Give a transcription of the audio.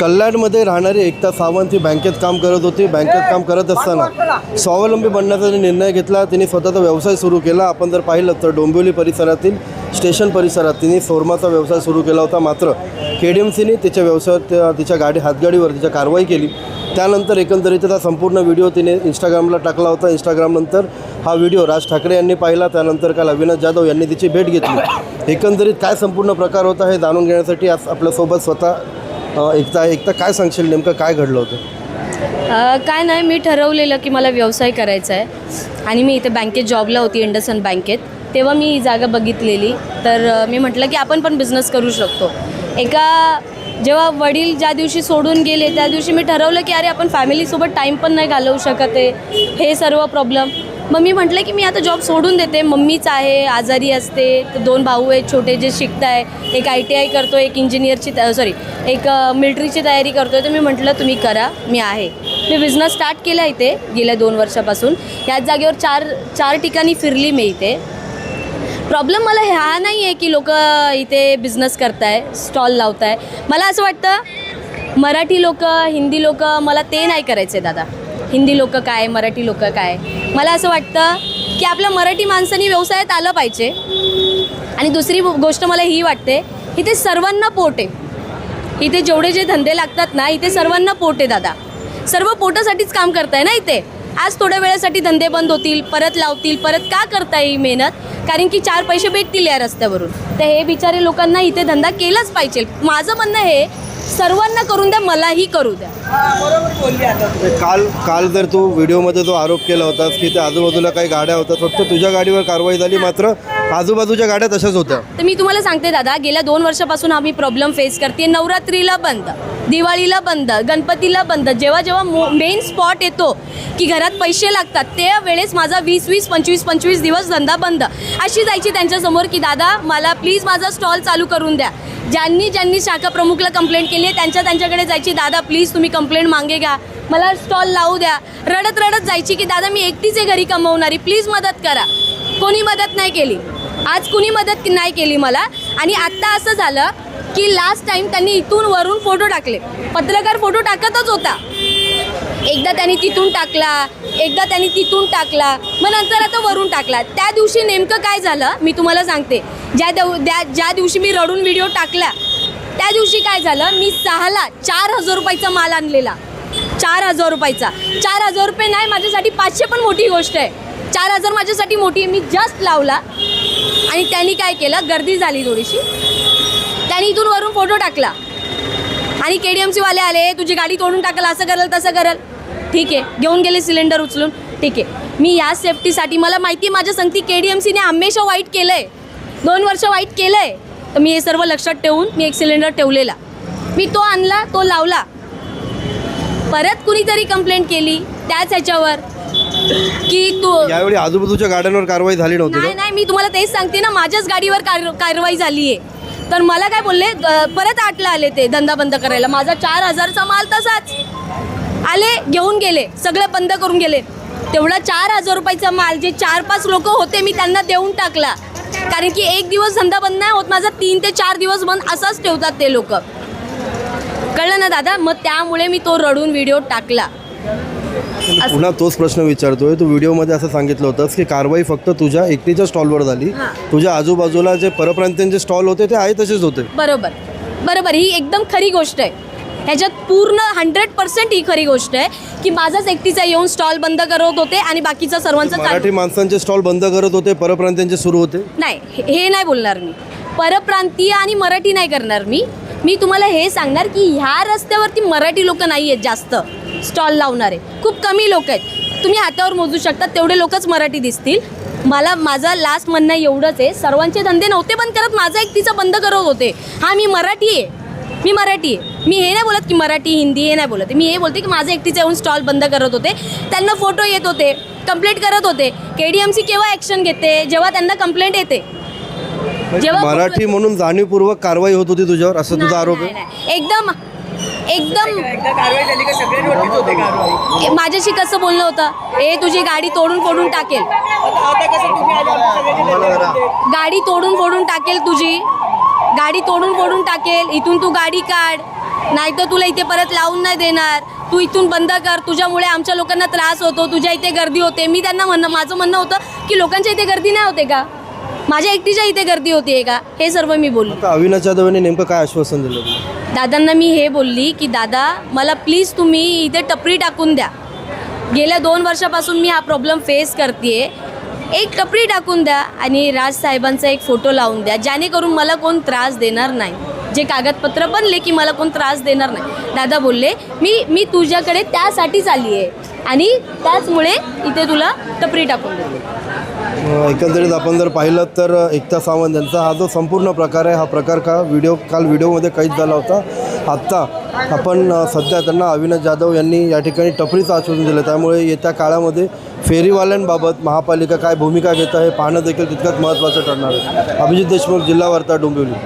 कल्याणमध्ये राहणारी एकता सावंत ही बँकेत काम करत होती. बँकेत काम करत असताना स्वावलंबी बनण्याचा निर्णय घेतला. तिने स्वतःचा व्यवसाय सुरू केला. आपण जर पाहिलं तर डोंबिवली परिसरातील स्टेशन परिसरात तिने सोरमाचा व्यवसाय सुरू केला होता. मात्र के डी एम सीने तिच्या व्यवसायात तिच्या गाडी हातगाडीवर तिच्या कारवाई केली. त्यानंतर एकंदरीत त्याचा संपूर्ण व्हिडिओ तिने इंस्टाग्रामला टाकला होता. इंस्टाग्रामनंतर हा व्हिडिओ राज ठाकरे यांनी पाहिला. त्यानंतर काल अविनाश जाधव यांनी तिची भेट घेतली. एकंदरीत काय संपूर्ण प्रकार होता हे जाणून घेण्यासाठी आज आपल्यासोबत स्वतः एकदा एकदा काय सांगशील नेमकं काय घडलं होतं? अ, काय नाही मी ठरवलेलं की मला व्यवसाय करायचा आहे. आणि मी इथे बँकेत जॉबला होती इंडसन बँकेत. तेव्हा मी ही जागा बघितलेली. तर अ, मी म्हटलं की आपण पण बिझनेस करू शकतो. एका जेव्हा वडील ज्या दिवशी सोडून गेले त्या दिवशी मी ठरवलं की अरे आपण फॅमिलीसोबत टाईम पण नाही घालवू शकत आहे. हे सर्व प्रॉब्लेम मग मी म्हटलं की मी आता जॉब सोडून देते. मम्मीच आहे आजारी असते तर दोन भाऊ आहेत छोटे जे शिकत आहे एक आय टी आय करतो एक इंजिनियरची सॉरी एक मिलिटरीची तयारी करतो तर मी म्हटलं तुम्ही करा मी आहे. मी बिझनेस स्टार्ट केला इथे गेल्या दोन वर्षापासून. ह्याच जागेवर चार चार ठिकाणी फिरली मी इथे. प्रॉब्लेम मला हा नाही आहे की लोक इथे बिझनेस करताय स्टॉल लावताय. मला असं वाटतं मराठी लोक हिंदी लोक मला ते नाही करायचे दादा. हिंदी लोक काय मराठी लोक काय? मला असं वाटतं की आपल्या मराठी माणसांनी व्यवसायात आलं पाहिजे. आणि दुसरी गोष्ट मला ही वाटते इथे सर्वांना पोट आहे. इथे जेवढे जे धंदे लागतात ना इथे सर्वांना पोट आहे दादा. सर्व पोटासाठीच काम करताय ना इथे? आज थोड्या वेळासाठी धंदे बंद होतील परत लावतील परत का करताय ही मेहनत? कारण की चार पैसे भेटतील या रस्त्यावरून. तर हे बिचारे लोकांना इथे धंदा केलाच पाहिजे. माझं म्हणणं हे सर्वांना करून द्या मलाही करू द्या. काल काल जर तू व्हिडिओमध्ये जो आरोप केला होतास की त्या आजूबाजूला काही गाड्या होत्या फक्त तुझ्या गाडीवर कारवाई झाली मात्र आजूबाजूच्या गाड्या तशाच होत्या. तर मी तुम्हाला सांगते दादा गेल्या दोन वर्षापासून आम्ही प्रॉब्लेम फेस करते नवरात्रीला बंद. दिवाळीला बंद गणपतीला बंद. जेव्हा जेव्हा मेन स्पॉट येतो की घरात पैसे लागतात त्या वेळेस माझा वीस वीस पंचवीस पंचवीस दिवस धंदा बंद. अशी जायची त्यांच्यासमोर की दादा मला प्लीज माझा स्टॉल चालू करून द्या. ज्यांनी ज्यांनी शाखा प्रमुखला कंप्लेंट केली आहे त्यांच्या त्यांच्याकडे जायची दादा प्लीज तुम्ही कंप्लेंट मागे घ्या. मला स्टॉल लावू द्या. रडत रडत जायची की दादा मी एकटीच आहे घरी कमवणारी प्लीज मदत करा. कोणी मदत नाही केली. आज कुणी मदत नाही केली मला. आणि आत्ता असं झालं की लास्ट टाइम त्यांनी इथून वरून फोटो टाकले. पत्रकार फोटो टाकतच होता. एकदा त्यांनी तिथून टाकला एकदा त्यांनी तिथून टाकला मग नंतर आता वरून टाकला. त्या दिवशी नेमकं काय झालं मी तुम्हाला सांगते. ज्या देव द्या ज्या दिवशी मी रडून व्हिडिओ टाकला त्या दिवशी काय झालं मी सहाला चार हजार रुपयाचा माल आणलेला. चार हजार रुपयाचा. चार हजार रुपये नाही माझ्यासाठी पाचशे पण मोठी गोष्ट आहे. चार हजार माझ्यासाठी मोठी आहे. मी जस्ट लावला. आणि त्यांनी काय केलं गर्दी झाली थोडीशी. त्यांनी इथून वरून फोटो टाकला. आणि के डी एम सीवाले आले तुझी गाडी तोडून टाकल असं करल तसं करल. ठीक आहे घेऊन गेले सिलेंडर उचलून. ठीक आहे. मी या सेफ्टीसाठी मला माहिती आहे माझ्या संगती के डी एम सीने हमेशा वाईट केलं आहे दोन वर्ष वाईट केलं आहे तर मी हे सर्व लक्षात ठेवून मी एक सिलेंडर ठेवलेला. मी तो आणला तो लावला. परत कुणीतरी कंप्लेंट केली त्याच ह्याच्यावर की तू यावेळी आजूबाजूच्या गाड्यांवर कारवाई झाली नव्हती नाही नाही मी तुम्हाला तेच सांगते ना माझ्याच गाडीवर कार कारवाई झाली आहे तर मला काय बोलले परत आठला आले ते धंदा बंद करायला. माझा चार हजारचा माल तसाच. आले घेऊन गेले सगळं बंद करून गेले. तेवढा चार हजार रुपयाचा माल जे चार पाच लोक होते मी त्यांना देऊन टाकला. कारण की एक दिवस धंदा बंद नाही होत माझा तीन ते चार दिवस बंद असाच ठेवतात ते लोक. कळलं ना दादा? मग त्यामुळे मी तो रडून व्हिडिओ टाकला. असं- पुन्हा तोच प्रश्न विचारतोय. तू व्हिडिओमध्ये असं सांगितलं होतंस की कारवाई फक्त तुझ्या एकटीच्या स्टॉलवर झाली. हां. तुझ्या आजूबाजूला जे परप्रांतीयांचे स्टॉल होते ते आहे तसेच होते. बरोबर. बरोबर ही एकदम खरी गोष्ट आहे. ह्याच्यात पूर्ण हंड्रेड पर्सेंट ही खरी गोष्ट आहे की माझाच एकटीचा येऊन स्टॉल बंद करत होते आणि बाकीचा सर्वांचा मराठी माणसांचे स्टॉल बंद करत होते परप्रांतीयांचे सुरू होते? नाही हे हे नाही बोलणार मी. परप्रांतीय आणि मराठी नाही करणार मी. मी तुम्हाला हे सांगणार की ह्या रस्त्यावरती मराठी लोक नाही आहेत जास्त. स्टॉल लावणारे. खूप कमी लोक आहेत. तुम्ही हातावर मोजू शकता तेवढे लोकच मराठी दिसतील. मला माझं लास्ट म्हणणं एवढंच आहे. सर्वांचे धंदे नव्हते बंद करत माझा एकटीचा बंद करत होते. हा मी मराठी आहे. मी मराठी आहे. मी हे नाही बोलत की मराठी हिंदी हे नाही बोलत. मी हे बोलते की माझे एकटीचे येऊन स्टॉल बंद करत होते. त्यांना फोटो येत होते कंप्लेंट करत होते. के डी एम सी केव्हा ॲक्शन घेते? जेव्हा त्यांना कंप्लेंट येते. जेव्हा मराठी म्हणून जाणीवपूर्वक कारवाई होत होती तुझ्यावर? असं तुझा आरोप आहे. एकदम एकदम माझ्याशी कसं बोलणं होतं? ए तुझी गाडी तोडून फोडून टाकेल. गाडी तोडून फोडून टाकेल तुझी. गाडी तोडून फोडून टाकेल. इथून तू गाडी काढ. नाही तर तुला इथे परत लावून नाही देणार. तू इथून बंद कर. तुझ्यामुळे आमच्या लोकांना त्रास होतो. तुझ्या इथे गर्दी होते. मी त्यांना म्हणणं माझं म्हणणं होतं की लोकांच्या इथे गर्दी नाही होते का? माझ्या एकटीच्या इथे गर्दी होतीये का? हे सर्व मी बोलली. आता अविनाश जाधव यांनी नेमकं काय आश्वासन दिलं? तुला? दादांना मी हे बोलली की दादा मला प्लीज तुम्ही इथे टपरी टाकून द्या. गेल्या दोन वर्षापासून मी हा प्रॉब्लेम फेस करते एक टपरी टाकून द्या आणि राज साहेबांचा एक फोटो लावून द्या. जेणेकरून मला कोण त्रास देणार नाही. जे कागदपत्र बनले की मला कोण त्रास देणार नाही. दादा बोलले मी मी तुझ्याकडे त्यासाठीच आली आहे आणि त्याचमुळे इथे तुला टपरी टाकून अ, एकंदरीत आपण जर पाहिलं तर एकता सावंत यांचा हा जो संपूर्ण प्रकार आहे हा प्रकार का व्हिडिओ काल व्हिडिओमध्ये कैद झाला होता. आत्ता आपण सध्या त्यांना अविनाश जाधव यांनी या ठिकाणी टपरीचं आश्वासन दिलं. त्यामुळे येत्या काळामध्ये फेरीवाल्यांबाबत महापालिका काय भूमिका घेत आहे हे पाहणं देखील तितकंच महत्त्वाचं ठरणार आहे. अभिजित देशमुख जिल्हा वार्ता डोंबिवली.